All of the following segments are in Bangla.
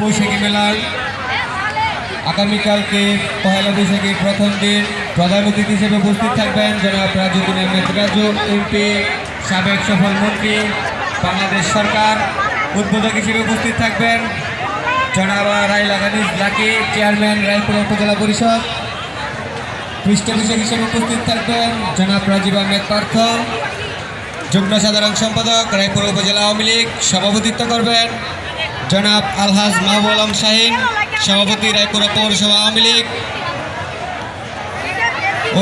বৈশাখী মেলার আগামীকালকে পহেলা বৈশাখীর প্রথম দিন প্রধান অতিথি হিসেবে উপস্থিত থাকবেন জনাব রাজুদ্দিন আহমেদ রাজু এমপি, সাবেক সফল মন্ত্রী, বাংলাদেশ সরকার, উদ্বোধক হিসেবে উপস্থিত থাকবেন জনাব রাইলা গানিজ লাকি চেয়ারম্যান রায়পুর উপজেলা পরিষদ। পৃষ্ঠপোষক হিসেবে উপস্থিত থাকবেন জনাব রাজীব আহমেদ পার্থ। যুগ্ম সাধারণ সম্পাদক রায়পুর উপজেলা আওয়ামী লীগ সভাপতিত্ব করবেন জনাব আলহাজ মাহবুব আলম শাহিন, সভাপতি রায়পুরা পৌরসভা আওয়ামী লীগ।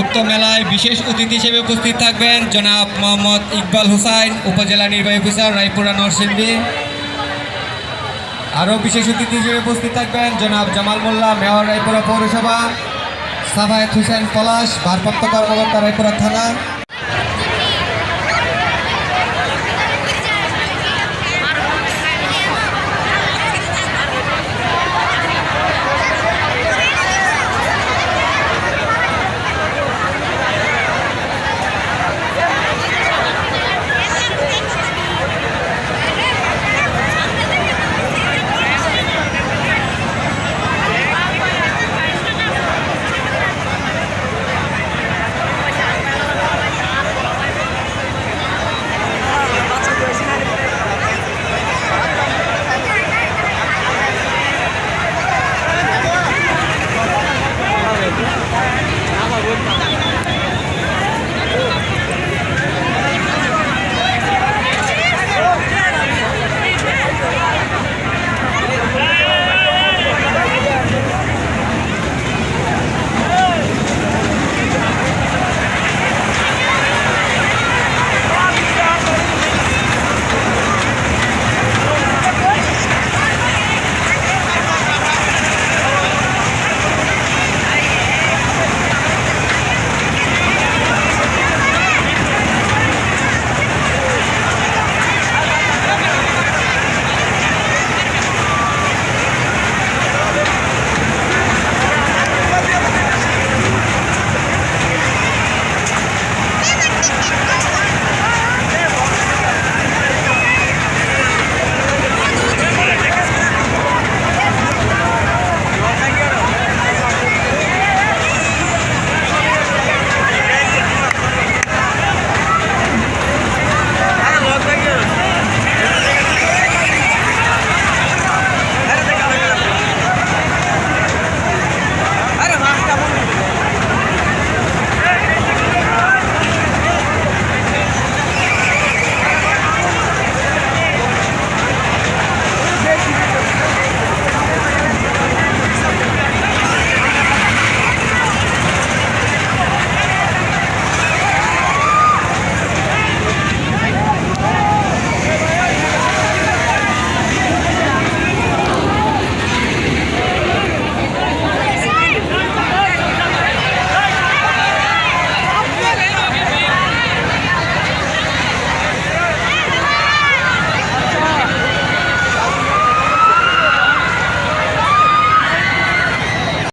উক্ত মেলায় বিশেষ অতিথি হিসেবে উপস্থিত থাকবেন জনাব মোহাম্মদ ইকবাল হুসাইন, উপজেলা নির্বাহী অফিসার রায়পুরা নরসিংদী। আরও বিশেষ অতিথি হিসেবে উপস্থিত থাকবেন জনাব জামাল মোল্লা, মেয়র রায়পুরা পৌরসভা, সাফায়েত হুসেন পলাশ, ভারপ্রাপ্ত কর্মকর্তা রায়পুরা থানা।